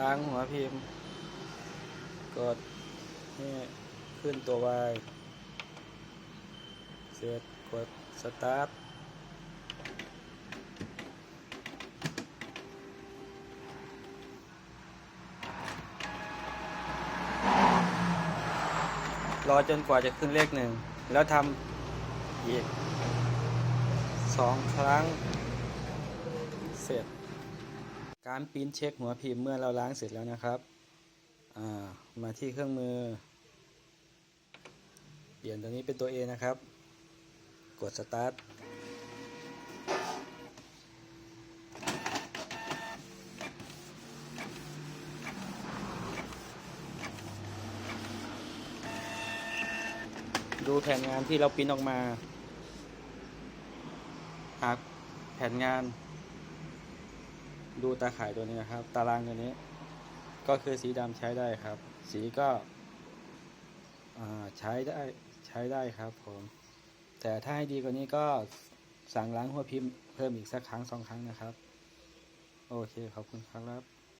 ล้างหัวพิมพ์ กดนี่ขึ้นตัว Y เสร็จกดสตาร์ทรอจนกว่าจะขึ้นเลขหนึ่ง แล้วทำอีกสองครั้ง เสร็จ การปริ้นเช็คหัวพิมพ์เมื่อเราล้างเสร็จแล้วนะครับามาที่เครื่องมือ เปลี่ยนตัวนี้เป็นตัว A นะครับ กดสตาร์ทดูแผนงานที่เราปิ้นออกมา หากแผนงาน ดูตาข่ายตัวนี้นะครับ ตารางตัวนี้ ก็คือสีดำใช้ได้ครับ สีก็ใช้ได้ใช้ได้ครับผม แต่ถ้าให้ดีกว่านี้ก็สั่งล้างหัวพิมพ์เพิ่มอีกสักครั้งสองครั้งนะครับ โอเคขอบคุณครับ